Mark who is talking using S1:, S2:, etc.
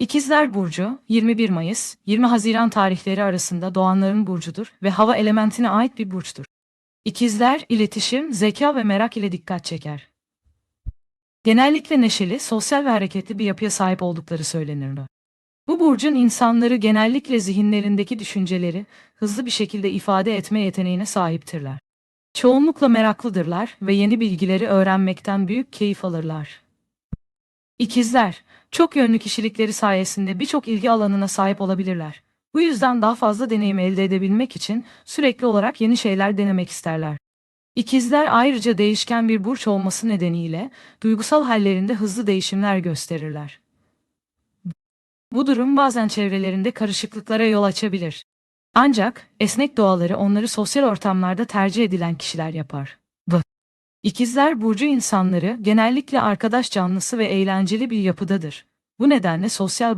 S1: İkizler Burcu, 21 Mayıs, 20 Haziran tarihleri arasında doğanların burcudur ve hava elementine ait bir burçtur. İkizler, iletişim, zeka ve merak ile dikkat çeker. Genellikle neşeli, sosyal ve hareketli bir yapıya sahip oldukları söylenir. Bu burcun insanları genellikle zihinlerindeki düşünceleri hızlı bir şekilde ifade etme yeteneğine sahiptirler. Çoğunlukla meraklıdırlar ve yeni bilgileri öğrenmekten büyük keyif alırlar. İkizler, çok yönlü kişilikleri sayesinde birçok ilgi alanına sahip olabilirler. Bu yüzden daha fazla deneyim elde edebilmek için sürekli olarak yeni şeyler denemek isterler. İkizler ayrıca değişken bir burç olması nedeniyle duygusal hallerinde hızlı değişimler gösterirler. Bu durum bazen çevrelerinde karışıklıklara yol açabilir. Ancak esnek doğaları onları sosyal ortamlarda tercih edilen kişiler yapar. İkizler burcu insanları genellikle arkadaş canlısı ve eğlenceli bir yapıdadır. Bu nedenle sosyal